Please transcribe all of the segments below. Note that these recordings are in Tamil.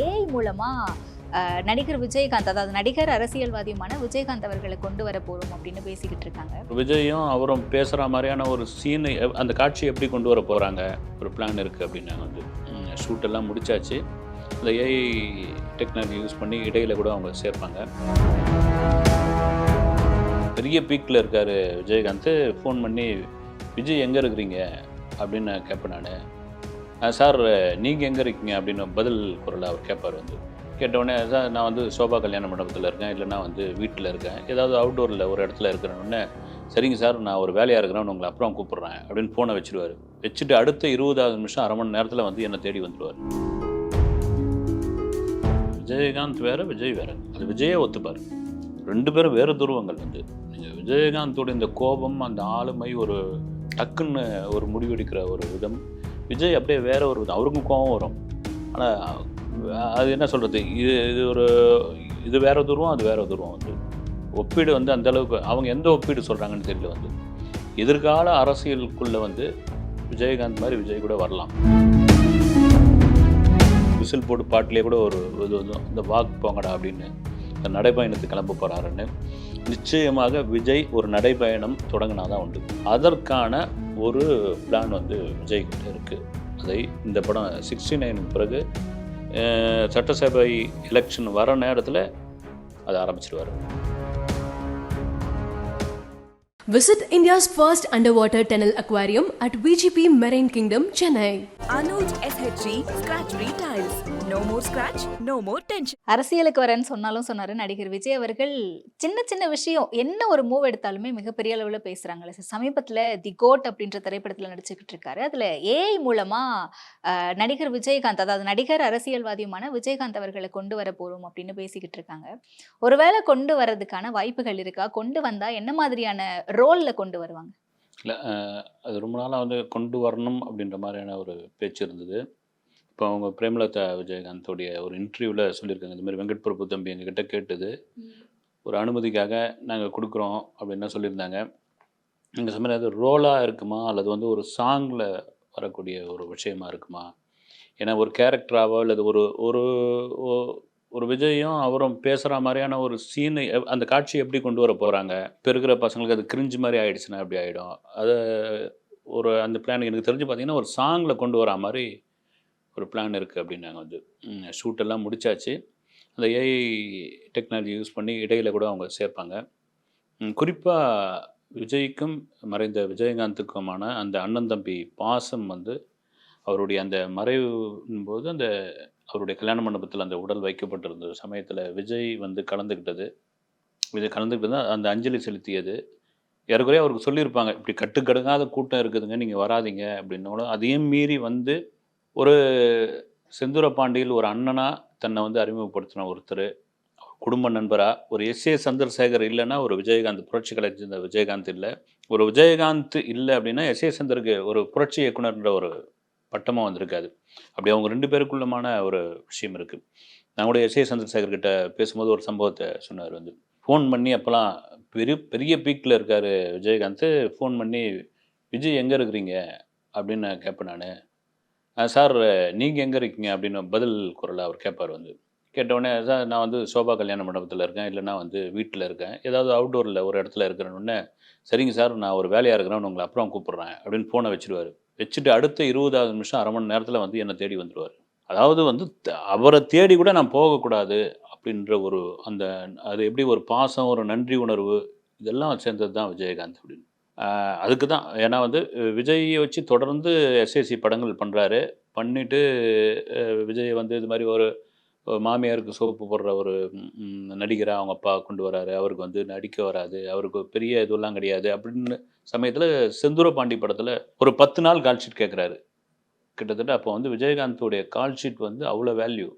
ஏஐ மூலமா நடிகர் விஜயகாந்த் அதாவது நடிகர் அரசியல்வாதியுமான விஜயகாந்த் அவர்களை கொண்டு வர போறோம் அப்படின்னு பேசிக்கிட்டு இருக்காங்க. விஜயும் அவரும் பேசுகிற மாதிரியான ஒரு சீன் அந்த காட்சி எப்படி கொண்டு வர போகிறாங்க ஒரு பிளான் இருக்குது அப்படின்னு வந்து ஷூட் எல்லாம் முடிச்சாச்சு. இந்த ஏஐ டெக்னாலஜி யூஸ் பண்ணி இடையில கூட அவங்க சேர்ப்பாங்க. பெரிய பீக்கில் இருக்கார் விஜயகாந்த். ஃபோன் பண்ணி விஜய் எங்கே இருக்கிறீங்க? அப்படின்னு கேட்பேன் நான். சார் நீங்கள் எங்கே இருக்கீங்க? அப்படின்னு பதில் குரலை அவர் கேட்பார் வந்து. கேட்டவுடனே சார் நான் வந்து சோபா கல்யாண மண்டபத்தில் இருக்கேன். இல்லைன்னா வந்து வீட்டில் இருக்கேன். ஏதாவது அவுட்டோரில் ஒரு இடத்துல இருக்கிறேன்னு சரிங்க சார் நான் ஒரு வேலையாக இருக்கிறேன். உங்களை அப்புறம் கூப்பிட்றேன். அப்படின்னு ஃபோனை வச்சுருவார். வச்சுட்டு அடுத்த இருபதாவது நிமிஷம் அரை மணி நேரத்தில் வந்து என்னை தேடி வந்துடுவார் விஜயகாந்த் வேறு விஜய் வேற. அது விஜயே ஒத்துப்பார். ரெண்டு பேரும் வேறு துருவங்கள் வந்து. நீங்கள் விஜயகாந்தோட இந்த கோபம் அந்த ஆளுமை ஒரு டக்குன்னு ஒரு முடிவெடுக்கிற ஒரு விதம். விஜய் அப்படியே வேற ஒரு அவருக்கும் கோபம் வரும். ஆனால் அது என்ன சொல்கிறது இது இது ஒரு இது வேற தூரம் அது வேற தூரம் வந்து. ஒப்பீடு வந்து அந்த அளவுக்கு அவங்க எந்த ஒப்பீடு சொல்கிறாங்கன்னு தெரியல வந்து. எதிர்கால அரசியலுக்குள்ளே வந்து விஜயகாந்த் மாதிரி விஜய் கூட வரலாம். விசில் போட்டு பாட்டிலே கூட ஒரு இது வந்து இந்த வாக் போங்கடா அப்படின்னு இந்த நடைப்பயணத்துக்கு கிளம்ப போகிறாருன்னு நிச்சயமாக விஜய் ஒரு நடைபயணம் தொடங்கினா தான் உண்டு. அதற்கான ஒரு பிளான் வந்து விஜய்கிட்ட இருக்குது அதை இந்த படம் சிக்ஸ்டி நைனுக்கு பிறகு சட்டசபை எலெக்ஷன் வர நேரத்தில் அதை ஆரம்பிச்சிருவார். Visit India's first underwater tunnel aquarium at VGP Marine Kingdom, Chennai. Anuj SHG Scratch Free Tiles. No more scratch, no more tension. அரசியலுக்கு வரேன்னு சொன்னாலும் சொன்னாரு நடிகர் விஜய் அவர்கள் சின்ன சின்ன விஷயம் என்ன ஒரு மூவ் எடுத்தாலுமே மிகப்பெரிய அளவுல பேசுறாங்களே சார் சமீபத்துல தி கோட் அப்படின்ற திரைப்படத்துல நடிச்சுக்கிட்டு இருக்காரு அதுல ஏஐ மூலமா அஹ், நடிகர் விஜயகாந்த் அதாவது நடிகர் அரசியல்வாதியுமான விஜயகாந்த் அவர்களை கொண்டு வர போறோம் அப்படின்னு பேசிக்கிட்டு இருக்காங்க ஒருவேளை கொண்டு வர்றதுக்கான வாய்ப்புகள் இருக்கா கொண்டு வந்தா என்ன மாதிரியான ரோல்ல கொண்டு வருவாங்க. இல்லை அது ரொம்ப நாளாக வந்து கொண்டு வரணும் அப்படின்ற மாதிரியான ஒரு பேச்சு இருந்தது. இப்போ அவங்க பிரேமலதா விஜயகாந்தோடைய ஒரு இன்டர்வியூவில் சொல்லியிருக்காங்க இந்த மாதிரி வெங்கட் பிரபு தம்பி எங்ககிட்ட கேட்டது. ஒரு அனுமதிக்காக நாங்கள் கொடுக்குறோம் அப்படின்னு சொல்லியிருந்தாங்க. நீங்கள் சொன்ன அது ரோலாக இருக்குமா? அல்லது வந்து ஒரு சாங்கில் வரக்கூடிய ஒரு விஷயமா இருக்குமா? ஏன்னா ஒரு கேரக்டராவோ அல்லது ஒரு ஒரு ஒரு விஜயும் அவரும் பேசுகிற மாதிரியான ஒரு சீனை அந்த காட்சி எப்படி கொண்டு வர போகிறாங்க இப்போ இருக்கிற பசங்களுக்கு அது கிரிஞ்சு மாதிரி ஆயிடுச்சுன்னா அப்படி ஆகிடும் அது ஒரு அந்த பிளான் எனக்கு தெரிஞ்சு பார்த்தீங்கன்னா ஒரு சாங்கில் கொண்டு வரா மாதிரி ஒரு பிளான் இருக்குது அப்படின்னாங்க வந்து. ஷூட்டெல்லாம் முடித்தாச்சு முடிச்சாச்சு. அந்த ஏஐ டெக்னாலஜி யூஸ் பண்ணி இடையில கூட அவங்க சேர்ப்பாங்க. குறிப்பாக விஜய்க்கும் மறைந்த விஜயகாந்துக்குமான அந்த அண்ணன் தம்பி பாசம் வந்து அவருடைய அந்த மறைவின் போது அந்த அவருடைய கல்யாண மண்டபத்தில் அந்த உடல் வைக்கப்பட்டிருந்த சமயத்தில் விஜய் வந்து கலந்துக்கிட்டது. விஜய் கலந்துக்கிட்டது அந்த அஞ்சலி செலுத்தியது. ஏறக்குறைய அவருக்கு சொல்லியிருப்பாங்க இப்படி கட்டுக்கடுங்காத கூட்டம் இருக்குதுங்க நீங்கள் வராதீங்க அப்படின்னாலும் அதையும் மீறி வந்து ஒரு செந்தூர பாண்டியில் ஒரு அண்ணனாக தன்னை வந்து அறிமுகப்படுத்தின ஒருத்தர். குடும்ப நண்பராக ஒரு எஸ் ஏ சந்திரசேகர் இல்லைன்னா ஒரு விஜயகாந்த் புரட்சி கலைஞர் இந்த விஜயகாந்த் இல்லை. ஒரு விஜயகாந்த் இல்லை அப்படின்னா எஸ் ஏ சந்தருக்கு ஒரு புரட்சி இயக்குனர்ன்ற ஒரு பட்டமாக வந்திருக்காது. அப்படி அவங்க ரெண்டு பேருக்குள்ளமான ஒரு விஷயம் இருக்குது நான் கூட எஸ் ஏ சந்திரசேகர் கிட்ட பேசும்போது ஒரு சம்பவத்தை சொன்னார் வந்து. ஃபோன் பண்ணி அப்போல்லாம் பெரிய பெரிய பீக்கில் இருக்கார் விஜயகாந்த். ஃபோன் பண்ணி விஜய் எங்கே இருக்கிறீங்க? அப்படின்னு நான் கேட்பேன் நான். சார் நீங்கள் எங்கே இருக்கீங்க? அப்படின்னு பதில் குரலை அவர் கேட்பார் வந்து. கேட்டவுடனே சார் நான் வந்து சோபா கல்யாண மண்டபத்தில் இருக்கேன். இல்லைன்னா வந்து வீட்டில் இருக்கேன். ஏதாவது அவுட்டோரில் ஒரு இடத்துல இருக்கிறேன்னு சரிங்க சார் நான் ஒரு வேலையாக இருக்கிறேன். உங்களை அப்புறம் கூப்பிட்றேன். அப்படின்னு ஃபோனை வச்சுருவார். வச்சுட்டு அடுத்த இருபதாவது நிமிஷம் அரை மணி நேரத்தில் வந்து என்னை தேடி வந்துடுவார் அதாவது வந்து த- அவரை தேடி கூட நான் போகக்கூடாது அப்படின்ற ஒரு அந்த அது எப்படி ஒரு பாசம் ஒரு நன்றி உணர்வு இதெல்லாம் சேர்ந்தது தான் விஜயகாந்த் அப்படின்னு. அதுக்கு தான். ஏன்னா வந்து விஜயை வச்சு தொடர்ந்து எஸ்எஸ்சி படங்கள் பண்ணுறாரு பண்ணிவிட்டு விஜய் வந்து இது மாதிரி ஒரு மாமியாருக்கு சோப்பு போடுற ஒரு நடிகரை அவங்க அப்பா கொண்டு வராரு. அவருக்கு வந்து நடிக்க வராது. அவருக்கு பெரிய இதுவெல்லாம் கிடையாது. அப்படின்னு சமயத்தில் செந்தூர பாண்டி படத்தில் ஒரு பத்து நாள் கால் ஷீட் கேட்குறாரு கிட்டத்தட்ட அப்போ வந்து விஜயகாந்தோடைய கால் ஷீட் வந்து அவ்வளோ வேல்யூ.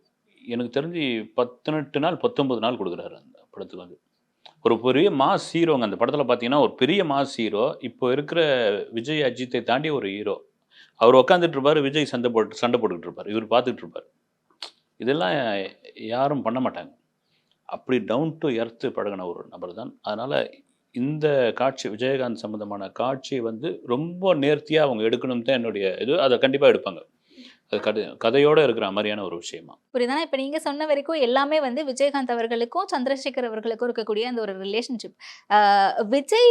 எனக்கு தெரிஞ்சு பத்தினெட்டு நாள் பத்தொன்பது நாள் கொடுக்குறாரு அந்த படத்துக்கு வந்து. ஒரு பெரிய மாஸ் ஹீரோங்க. அந்த படத்தில் பார்த்தீங்கன்னா ஒரு பெரிய மாஸ் ஹீரோ. இப்போ இருக்கிற விஜய் அஜித்தை தாண்டி ஒரு ஹீரோ. அவர் உட்காந்துட்டு இருப்பார் விஜய் சண்டை போட்டு சண்டை போட்டுக்கிட்டு இருப்பார். இவர் பார்த்துட்டு இருப்பார். இதெல்லாம் யாரும் பண்ண மாட்டாங்க. அப்படி டவுன் டு எர்த்து பழகின ஒரு நபர் தான் அதனால் இந்த காட்சி விஜயகாந்த் சம்மந்தமான காட்சியை வந்து ரொம்ப நேர்த்தியாக அவங்க எடுக்கணும் தான் என்னுடைய இது. அதை கண்டிப்பாக எடுப்பாங்க. கதை கதையோடு இருக்கிற மாதிரியான ஒரு விஷயமா? புரியுதா இப்ப நீங்க சொன்ன வரைக்கும் எல்லாமே வந்து விஜயகாந்த் அவர்களுக்கும் சந்திரசேகர் அவர்களுக்கும் இருக்கக்கூடிய அந்த ஒரு ரிலேஷன்ஷிப் விஜய்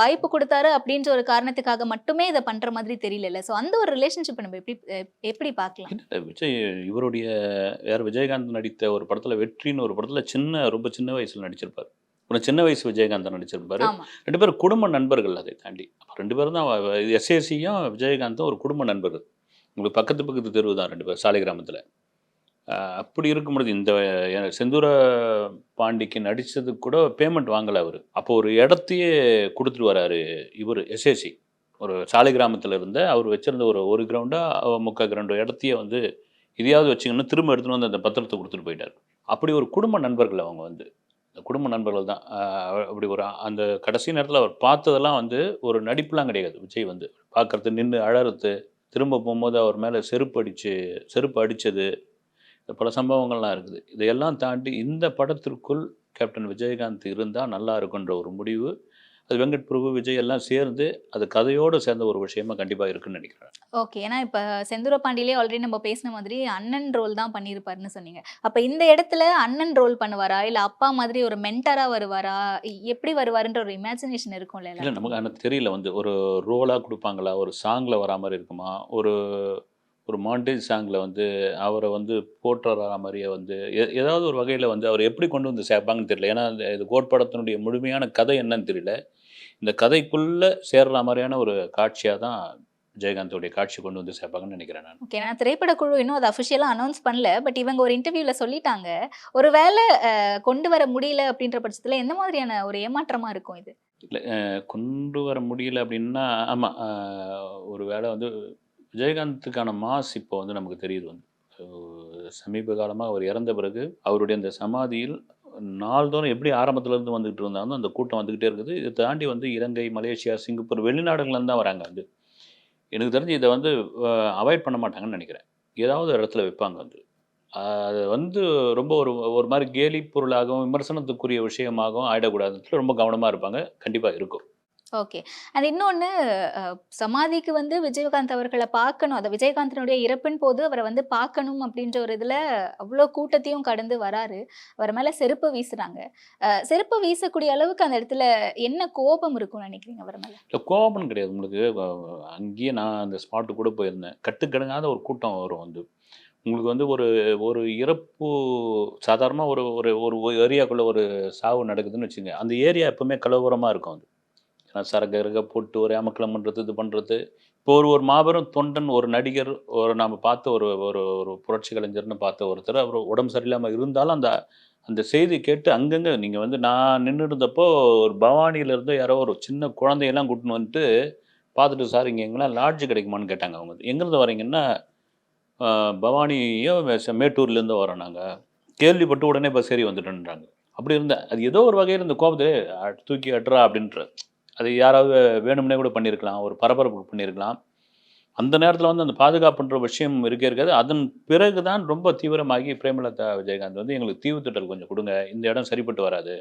வாய்ப்பு கொடுத்தாரு அப்படின்ற ஒரு காரணத்துக்காக மட்டுமே இதை பண்ற மாதிரி தெரியல சோ அந்த ஒரு ரிலேஷன்ஷிப் நம்ம எப்படி எப்படி பார்க்கலாம்? விஜய் இவருடைய யார் விஜயகாந்த் நடித்த ஒரு படத்தில் வெற்றின்னு ஒரு படத்தில் சின்ன ரொம்ப சின்ன வயசில் நடிச்சிருப்பார். ஒரு சின்ன வயசு விஜயகாந்த் நடிச்சிருப்பாரு. ரெண்டு பேரும் குடும்ப நண்பர்கள் அதை தாண்டி. ரெண்டு பேரும் தான் எஸ்ஏசியும் விஜயகாந்தும் ஒரு குடும்ப நண்பர்கள். உங்களுக்கு பக்கத்து பக்கத்து தெருவு தான் ரெண்டு பேர் சாலை கிராமத்தில். அப்படி இருக்கும் பொழுது இந்த செந்தூர பாண்டிக்கு நடித்ததுக்கு கூட பேமெண்ட் வாங்கலை அவர். அப்போ ஒரு இடத்தையே கொடுத்துட்டு வராரு இவர் எஸ்ஏசி ஒரு சாலை கிராமத்தில் இருந்த அவர் வச்சிருந்த ஒரு ஒரு கிரவுண்டாக முக்கால் கிரவுண்டு இடத்தையே வந்து இதையாவது வச்சுங்கன்னு திரும்ப எடுத்துன்னு வந்து அந்த பத்திரத்தை கொடுத்துட்டு போயிட்டார். அப்படி ஒரு குடும்ப நண்பர்கள் அவங்க வந்து. அந்த குடும்ப நண்பர்கள் தான் அப்படி ஒரு அந்த கடைசி நேரத்தில் அவர் பார்த்ததெல்லாம் வந்து ஒரு நடிப்புலாம் கிடையாது. விஜய் வந்து பார்க்கறது நின்று அழறது திரும்ப போகும்போது அவர் மேலே செருப்பு அடிச்சு செருப்பு அடித்தது பல சம்பவங்கள்லாம் இருக்குது. இதையெல்லாம் தாண்டி இந்த படத்திற்குள் கேப்டன் விஜயகாந்த் இருந்தால் நல்லா இருக்குன்ற ஒரு முடிவு. அது வெங்கட் பிரபு விஜய் எல்லாம் சேர்ந்து அது கதையோடு சேர்ந்த ஒரு விஷயமா கண்டிப்பாக இருக்குன்னு நினைக்கிறேன். ஓகே ஏன்னா இப்ப செந்தூர பாண்டியிலே ஆல்ரெடி நம்ம பேசின மாதிரி அண்ணன் ரோல் தான் பண்ணியிருப்பாருன்னு சொன்னீங்க. அப்ப இந்த இடத்துல அண்ணன் ரோல் பண்ணுவாரா? இல்ல அப்பா மாதிரி ஒரு மென்டரா வருவாரா? எப்படி வருவாருன்ற ஒரு இமேஜினேஷன் இருக்கும்ல இல்லை. நமக்கு எனக்கு தெரியல வந்து ஒரு ரோலாக கொடுப்பாங்களா? ஒரு சாங்கில் வரா மாதிரி இருக்குமா? ஒரு ஒரு மாண்டேஜ் சாங்கில் வந்து அவரை வந்து போட்டுற மாதிரியே வந்து எ- ஏதாவது ஒரு வகையில் வந்து அவர் எப்படி கொண்டு வந்து சேர்ப்பாங்கன்னு தெரியல. ஏன்னா இது கோட்படத்தினுடைய முழுமையான கதை என்னன்னு தெரியல. இந்த கதைக்குள்ளே சேர்ற மாதிரியான ஒரு காட்சியாக தான் விஜயகாந்தோடைய காட்சி கொண்டு வந்து சேர்ப்பாங்கன்னு நினைக்கிறேன் நான். ஓகே நான் திரைப்பட குழு இன்னும் அதை அஃபிஷியலாக அனௌன்ஸ் பண்ணல. பட் இவங்க ஒரு இன்டர்வியூல சொல்லிட்டாங்க. ஒருவேளை அஹ், கொண்டு வர முடியல அப்படின்ற பட்சத்துல எந்த மாதிரியான ஒரு ஏமாற்றமா இருக்கும் இது? இல்லை கொண்டு வர முடியல அப்படின்னா ஆமாம் ஒரு வேளை வந்து விஜயகாந்துக்கான மாஸ் இப்போ வந்து நமக்கு தெரியுது வந்து. சமீப காலமாக அவர் இறந்த பிறகு அவருடைய அந்த சமாதியில் நாள்தோறும் எப்படி ஆரம்பத்துலேருந்து வந்துக்கிட்டு வந்துகிட்டு இருந்தாலும் அந்த கூட்டம் வந்துக்கிட்டே இருக்குது. இதை தாண்டி வந்து இலங்கை மலேசியா சிங்கப்பூர் வெளிநாடுகள்லேருந்து தான் வராங்க வந்து. எனக்கு தெரிஞ்சு இதை வந்து அவாய்ட் பண்ண மாட்டாங்கன்னு நினைக்கிறேன். ஏதாவது ஒரு இடத்துல வைப்பாங்க வந்து. அது வந்து ரொம்ப ஒரு ஒரு மாதிரி கேலி பொருளாகவும் விமர்சனத்துக்குரிய விஷயமாகவும் ஆயிடக்கூடாதுன்னு ரொம்ப கவனமாக இருப்பாங்க. கண்டிப்பாக இருக்கும். ஓகே. அது இன்னொன்று சமாதிக்கு வந்து விஜயகாந்த் அவர்களை பார்க்கணும். அதை விஜயகாந்தனுடைய இறப்பின் போது அவரை வந்து பார்க்கணும் அப்படின்ற ஒரு இதில் அவ்வளோ கூட்டத்தையும் கடந்து வராரு. அவர் மேலே செருப்பு வீசுறாங்க. செருப்பு வீசக்கூடிய அளவுக்கு அந்த இடத்துல என்ன கோபம் இருக்கும்னு நினைக்கிறீங்க அவர் மேலே? இல்லை கோபம் கிடையாது. உங்களுக்கு அங்கேயே நான் அந்த ஸ்பாட்டு கூட போயிருந்தேன். கட்டுக்கடங்காத ஒரு கூட்டம் வரும் வந்து. உங்களுக்கு வந்து ஒரு ஒரு இறப்பு சாதாரணமாக ஒரு ஒரு ஒரு ஏரியாக்குள்ளே ஒரு சாவு நடக்குதுன்னு வச்சுங்க அந்த ஏரியா எப்போவுமே கலவரமாக இருக்கும் அது. ஏன்னா சரக்கு இருக்க போட்டு ஒரு அமக்கலம் பண்ணுறது இது பண்ணுறது இப்போ ஒரு ஒரு மாபெரும் தொண்டன் ஒரு நடிகர் ஒரு நாம் பார்த்த ஒரு ஒரு ஒரு புரட்சி கலைஞர்னு பார்த்த ஒருத்தர் அவர் உடம்பு சரியில்லாமல் இருந்தாலும் அந்த அந்த செய்தி கேட்டு அங்கங்கே நீங்கள் வந்து நான் நின்று இருந்தப்போ ஒரு பவானியிலேருந்து யாரோ ஒரு சின்ன குழந்தையெல்லாம் கூட்டின்னு வந்துட்டு பார்த்துட்டு சார் இங்கே எங்கெல்லாம் லாட்ஜ் கிடைக்குமான்னு கேட்டாங்க அவங்க. எங்கேருந்து வரீங்கன்னா பவானியும் பவானியோ மேட்டூர்லேருந்து வரோம் நாங்கள் கேள்விப்பட்டு உடனே இப்போ சரி வந்துட்டுன்றாங்க. அப்படி இருந்தேன் அது ஏதோ ஒரு வகையில் இந்த கோபத்தை தூக்கி அட்டுறா அப்படின்ற அது யாராவது வேணும்னே கூட பண்ணியிருக்கலாம் ஒரு பரபரப்பு பண்ணியிருக்கலாம் அந்த நேரத்தில் வந்து அந்த பாதுகாப்புன்ற விஷயம் இருக்கே இருக்காது. அதன் பிறகு தான் ரொம்ப தீவிரமாகி பிரேமலதா விஜயகாந்த் வந்து எங்களுக்கு தீவு திட்டல் கொஞ்சம் கொடுங்க இந்த இடம் சரிப்பட்டு வராது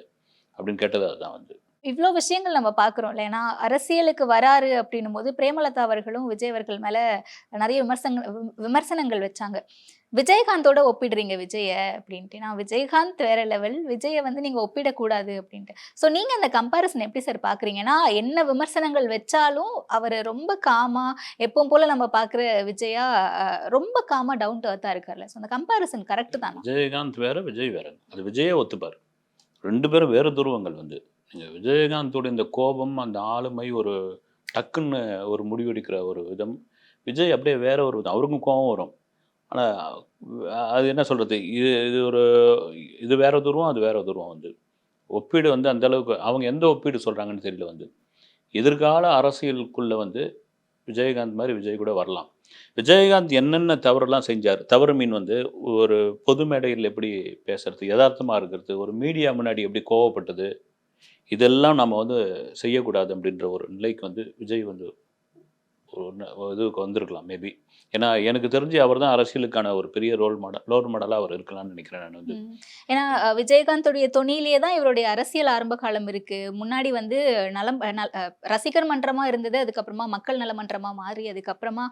அப்படின்னு கேட்டது அதுதான் வந்து. இவ்வளோ விஷயங்கள் நம்ம பார்க்குறோம் ஏன்னா அரசியலுக்கு வராரு அப்படின்னும் போது பிரேமலதா அவர்களும் விஜய் அவர்கள் மேலே நிறைய விமர்சனங்கள் விமர்சனங்கள் வச்சாங்க. விஜயகாந்தோட ஒப்பிடுறீங்க விஜய அப்படின்ட்டு. நான் விஜயகாந்த் வேற லெவல் விஜயை வந்து நீங்கள் ஒப்பிடக்கூடாது அப்படின்ட்டு. ஸோ நீங்கள் அந்த கம்பாரிசன் எப்படி சார் பார்க்குறீங்கன்னா என்ன விமர்சனங்கள் வச்சாலும் அவர் ரொம்ப காமா எப்பவும் போல நம்ம பார்க்குற விஜயா ரொம்ப காமா டவுன் டு அர்த்தாக இருக்கார்ல ஸோ அந்த கம்பாரிசன் கரெக்ட் தான்? விஜயகாந்த் வேற விஜய் வேற அது விஜயே ஒத்துப்பார். ரெண்டு பேரும் வேறு துருவங்கள் வந்து. நீங்கள் விஜயகாந்தோட இந்த கோபம் அந்த ஆளுமை ஒரு டக்குன்னு ஒரு முடிவெடுக்கிற ஒரு விதம். விஜய் அப்படியே வேற ஒரு விதம். அவருக்கும் கோபம் வரும். ஆனால் அது என்ன சொல்கிறது இது இது ஒரு இது வேற துருவம் அது வேற துருவம் வந்து. ஒப்பீடு வந்து அந்த அளவுக்கு அவங்க எந்த ஒப்பீடு சொல்கிறாங்கன்னு தெரியல வந்து. எதிர்கால அரசியலுக்குள்ளே வந்து விஜயகாந்த் மாதிரி விஜய் கூட வரலாம். விஜயகாந்த் என்னென்ன தவறுலாம் செஞ்சார்? தவறு மீன் வந்து ஒரு பொது மேடையில் எப்படி பேசுறது? யதார்த்தமாக இருக்கிறது? ஒரு மீடியா முன்னாடி எப்படி கோவப்பட்டது? இதெல்லாம் நம்ம வந்து செய்யக்கூடாது அப்படின்ற ஒரு நிலைக்கு வந்து விஜய் வந்து இதுக்கு வந்திருக்கலாம் மேபி ஏன்னா எனக்கு தெரிஞ்சு அவர் தான் அரசியலுக்கான ஒரு பெரிய ரோல் மாடல் ரோல் மாடலாக அவர் இருக்கலாம்னு நினைக்கிறேன் நான் வந்து. ஏன்னா விஜயகாந்தோடைய தொனியிலேயே தான் இவருடைய அரசியல் ஆரம்ப காலம் இருக்கு. முன்னாடி வந்து நலம் ரசிகர் மன்றமா இருந்தது அதுக்கப்புறமா மக்கள் நல மன்றமா மாறி அதுக்கப்புறமா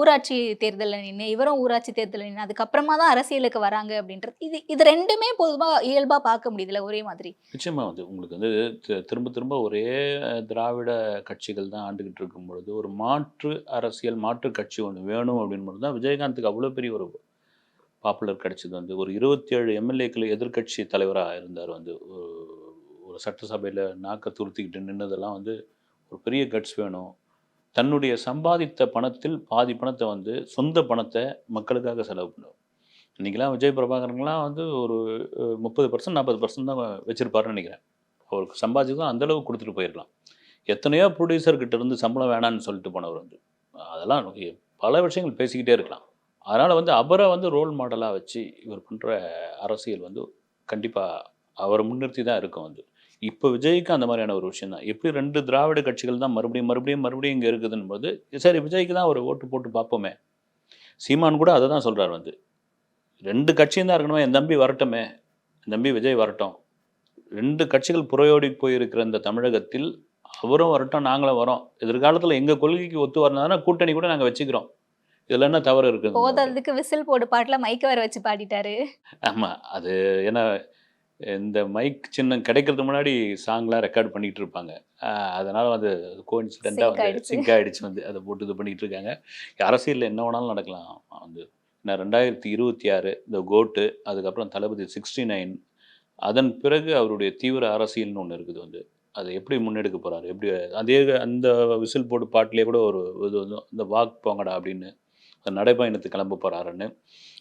ஊராட்சி தேர்தலில் நின்று இவரும் ஊராட்சி தேர்தலில் நின்று அதுக்கப்புறமா தான் அரசியலுக்கு வராங்க அப்படின்றது இது இது ரெண்டுமே பொதுவா இயல்பா பார்க்க முடியுதுல ஒரே மாதிரி. நிச்சயமாக வந்து உங்களுக்கு வந்து திரும்ப திரும்ப ஒரே திராவிட கட்சிகள் தான் ஆண்டுகிட்டு இருக்கும் பொழுது ஒரு மாற்று அரசியல் மாற்று கட்சி ஒன்று வேணும் அப்படின்னு மட்டும் தான் விஜயகாந்துக்கு அவ்வளோ பெரிய ஒரு பாப்புலர் கிடைச்சது வந்து. ஒரு இருபத்தி ஏழு எம்எல்ஏக்கள் எதிர்க்கட்சி தலைவராக இருந்தார் வந்து. ஒரு- சட்டசபையில் நாக்க துருத்திக்கிட்டு நின்னதெல்லாம் வந்து ஒரு பெரிய கட்ஸ் வேணும். தன்னுடைய சம்பாதித்த பணத்தில் பாதி பணத்தை வந்து சொந்த பணத்தை மக்களுக்காக செலவு பண்ணும். இன்றைக்கெலாம் விஜய் பிரபாகரன்லாம் வந்து ஒரு முப்பது பர்சன்ட் நாற்பது பர்சன்ட் தான் வச்சுருப்பாருன்னு நினைக்கிறேன். அவருக்கு சம்பாதிச்சதும் அந்தளவுக்கு கொடுத்துட்டு போயிடலாம் எத்தனையோ ப்ரொடியூசர்கிட்ட இருந்து சம்பளம் வேணான்னு சொல்லிட்டு போனவர் வந்து. அதெல்லாம் பல விஷயங்கள் பேசிக்கிட்டே இருக்கலாம். அதனால் வந்து அவரை வந்து ரோல் மாடலாக வச்சு இவர் பண்ணுற அரசியல் வந்து கண்டிப்பாக அவரை முன்னிறுத்தி தான் இருக்கும் வந்து. இப்போ விஜய்க்கு அந்த மாதிரியான ஒரு விஷயம் தான். எப்படி ரெண்டு திராவிட கட்சிகள் தான் மறுபடியும் மறுபடியும் மறுபடியும் இங்கே இருக்குதுன்னு போது சரி விஜய்க்கு தான் ஒரு ஓட்டு போட்டு பார்ப்போமே. சீமான் கூட அதை தான் சொல்கிறார் வந்து. ரெண்டு கட்சியும் தான் இருக்கணுமே என் தம்பி வரட்டுமே என் தம்பி விஜய் வரட்டும். ரெண்டு கட்சிகள் புறையோடி போயிருக்கிற இந்த தமிழகத்தில் அவரும் வரட்டும் நாங்களும் வரோம். எதிர்காலத்தில் எங்கள் கொள்கைக்கு ஒத்து வரணும்னா கூட்டணி கூட நாங்கள் வச்சுக்கிறோம். இதில் என்ன தவறு இருக்குது போதாததுக்கு விசில் போடு பாட்டுல மைக்க வர வச்சு பாடிட்டாரு. ஆமாம் அது ஏன்னா இந்த மைக் சின்னம் கிடைக்கிறதுக்கு முன்னாடி சாங்லாம் ரெக்கார்ட் பண்ணிகிட்டு இருப்பாங்க. அதனால வந்து கோயின்சிடெண்ட்டாக வந்து ஆயிடுச்சு. சிங்க் ஆகிடுச்சு வந்து அதை போட்டு இது பண்ணிகிட்டு இருக்காங்க. அரசியலில் என்ன வேணாலும் நடக்கலாம். வந்து நான் ரெண்டாயிரத்தி இருபத்தி ஆறு இந்த கோட்டு அதுக்கப்புறம் தளபதி சிக்ஸ்டி நைன் அதன் பிறகு அவருடைய தீவிர அரசியல்னு ஒன்று இருக்குது வந்து. அதை எப்படி முன்னெடுக்க போகிறாரு எப்படி அதே அந்த விசில் போட்டு பாட்டிலே கூட ஒரு இது வந்து இந்த வாக் போங்கடா அப்படின்னு அந்த நடைப்பயணத்துக்கு கிளம்ப போகிறாருன்னு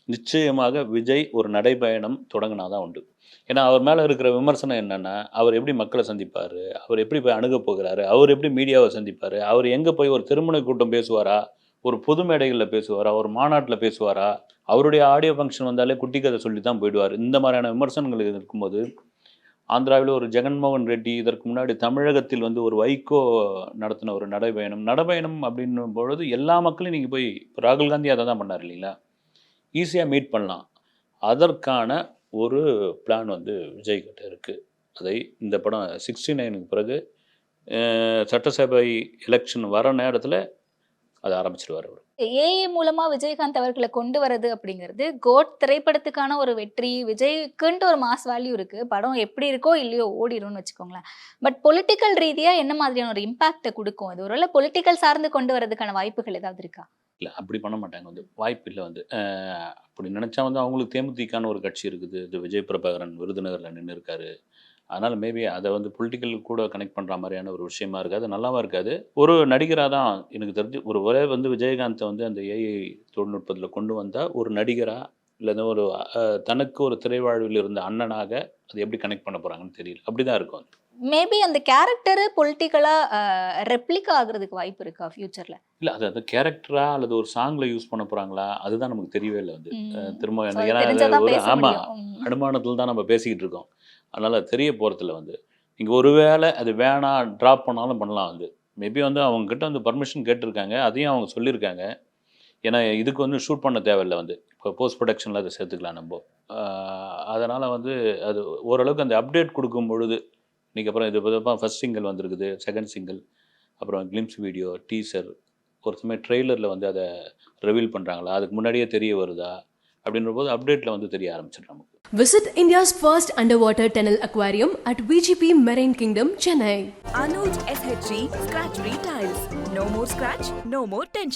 நிச்சயமாக விஜய் ஒரு நடைப்பயணம் தொடங்கினாதான் உண்டு. ஏன்னா அவர் மேலே இருக்கிற விமர்சனம் என்னென்னா அவர் எப்படி மக்களை சந்திப்பார்? அவர் எப்படி போய் அணுக போகிறாரு? அவர் எப்படி மீடியாவை சந்திப்பார்? அவர் எங்கே போய் ஒரு திருமண கூட்டம் பேசுவாரா? ஒரு பொது மேடைகளில் பேசுவாரா? ஒரு மாநாட்டில் பேசுவாரா? அவருடைய ஆடியோ ஃபங்க்ஷன் வந்தாலே குட்டி கதை சொல்லி தான் போயிடுவார். இந்த மாதிரியான விமர்சனங்கள் இருக்கும்போது ஆந்திராவில் ஒரு ஜெகன்மோகன் ரெட்டி இதற்கு முன்னாடி தமிழகத்தில் வந்து ஒரு வைகோ நடத்தின ஒரு நடைபயணம். நடைபயணம் அப்படின்னும் பொழுது எல்லா மக்களையும் நீங்கள் போய் இப்போ ராகுல் காந்தி அதை தான் பண்ணார் இல்லைங்களா? ஈஸியாக மீட் பண்ணலாம். அதற்கான ஒரு பிளான் வந்து விஜய்கிட்ட இருக்குது அதை இந்த படம் சிக்ஸ்டி நைனுக்கு பிறகு சட்டசபை எலெக்ஷன் வர நேரத்தில் அதை ஆரம்பிச்சிருவார் அவர். ஏஏ மூலமா விஜயகாந்த் அவர்களை கொண்டு வரது அப்படிங்கிறது கோட் திரைப்படத்துக்கான ஒரு வெற்றி விஜய்க்குன்ட்டு ஒரு மாஸ் வேல்யூ இருக்கு. படம் எப்படி இருக்கோ இல்லையோ ஓடிடும்னு வச்சுக்கோங்களேன். பட் பொலிட்டிக்கல் ரீதியா என்ன மாதிரியான ஒரு இம்பாக்டை கொடுக்கும்? அது ஒருவேளை பொலிட்டிக்கல் சார்ந்து கொண்டு வரதுக்கான வாய்ப்புகள் ஏதாவது இருக்கா? இல்லை அப்படி பண்ண மாட்டாங்க. வந்து வாய்ப்பு இல்லை வந்து. அப்படி நினச்சா வந்து அவங்களுக்கு தேமுதிகான ஒரு கட்சி இருக்குது. இது விஜய் பிரபாகரன் விருதுநகரில் நின்று இருக்காரு அதனால் மேபி அதை வந்து பொலிட்டிக்கல் கூட கனெக்ட் பண்ணுற மாதிரியான ஒரு விஷயமா இருக்காது நல்லாவா இருக்காது. ஒரு நடிகராக தான் எனக்கு தெரிஞ்சு ஒரு ஒரே வந்து விஜயகாந்தை வந்து அந்த ஏஐ தொழில்நுட்பத்தில் கொண்டு வந்தால் ஒரு நடிகராக இல்லை ஒரு தனக்கு ஒரு திரைவாழ்வில் இருந்த அண்ணனாக அது எப்படி கனெக்ட் பண்ண போகிறாங்கன்னு தெரியல. அப்படி தான் இருக்கும் மேபி அந்த கேரக்டர் பொலிட்டிக்கலா ரெப்ளிகா ஆகுறதுக்கு வாய்ப்பு இருக்கா ஃபியூச்சர்ல இல்லை அது அந்த கேரக்டரா அல்லது ஒரு சாங்கில் யூஸ் பண்ண போகிறாங்களா அதுதான் நமக்கு தெரியவே இல்லை வந்து. திரும்ப ஏன்னா ஒரு ஆமாம். அனுமானத்தில் தான் நம்ம பேசிக்கிட்டு இருக்கோம். அதனால் தெரிய போகிறதில்ல வந்து. நீங்கள் ஒருவேளை அது வேணாம் ட்ராப் பண்ணாலும் பண்ணலாம் வந்து. மேபி வந்து அவங்கக்கிட்ட வந்து பர்மிஷன் கேட்டிருக்காங்க அதையும் அவங்க சொல்லியிருக்காங்க. ஏன்னா இதுக்கு வந்து ஷூட் பண்ண தேவையில்லை வந்து. இப்போ போஸ்ட் ப்ரொடக்ஷனில் அதை சேர்த்துக்கலாம் நம்ம. அதனால் வந்து அது ஓரளவுக்கு அந்த அப்டேட் கொடுக்கும் பொழுது இன்றைக்கி அப்புறம் இது இப்போ ஃபஸ்ட் சிங்கிள் வந்திருக்குது செகண்ட் சிங்கிள் அப்புறம் கிளிம்ஸ் வீடியோ டீசர் ஒரு சமயம் ட்ரெய்லரில் வந்து அதை ரிவீல் பண்ணுறாங்களா அதுக்கு முன்னாடியே தெரிய வருதா? அப்படின்ற போது அப்டேட்டில் வந்து தெரிய ஆரம்பிச்சிடும் நமக்கு Visit India's first underwater tunnel aquarium at VGP Marine Kingdom, Chennai. Anuj SHG Scratch Free Tiles. No more scratch, no more tension.